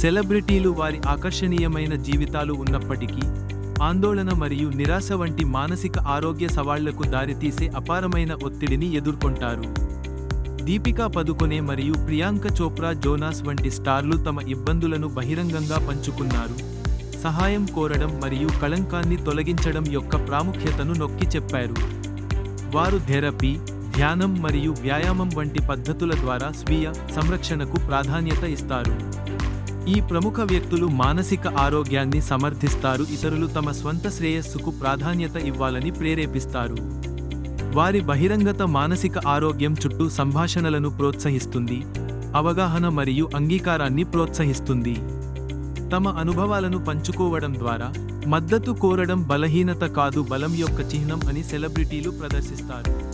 సెలబ్రిటీలు వారి ఆకర్షణీయమైన జీవితాలు ఉన్నప్పటికీ ఆందోళన మరియు నిరాశ వంటి మానసిక ఆరోగ్య సవాళ్ళకు దారితీసే అపారమైన ఒత్తిడిని ఎదుర్కొంటారు. దీపికా పదుకొనే మరియు ప్రియాంక చోప్రా జోనాస్ వంటి స్టార్లు తమ ఇబ్బందులను బహిరంగంగా పంచుకున్నారు. సహాయం కోరడం మరియు కళంకాన్ని తొలగించడం యొక్క ప్రాముఖ్యతను నొక్కి చెప్పారు. వారు థెరపీ ధ్యానం మరియు వ్యాయామం వంటి పద్ధతుల ద్వారా స్వీయ సంరక్షణకు ప్రాధాన్యత ఇస్తారు. ఈ ప్రముఖ వ్యక్తులు మానసిక ఆరోగ్యాన్ని సమర్థిస్తారు ఇతరులు తమ స్వంత శ్రేయస్సుకు ప్రాధాన్యత ఇవ్వాలని ప్రేరేపిస్తారు. వారి బహిరంగత మానసిక ఆరోగ్యం చుట్టూ సంభాషణలను ప్రోత్సహిస్తుంది అవగాహన మరియు అంగీకారాన్ని ప్రోత్సహిస్తుంది. తమ అనుభవాలను పంచుకోవడం ద్వారా మద్దతు కోరడం బలహీనత కాదు బలం యొక్క చిహ్నం అని సెలబ్రిటీలు ప్రదర్శిస్తారు.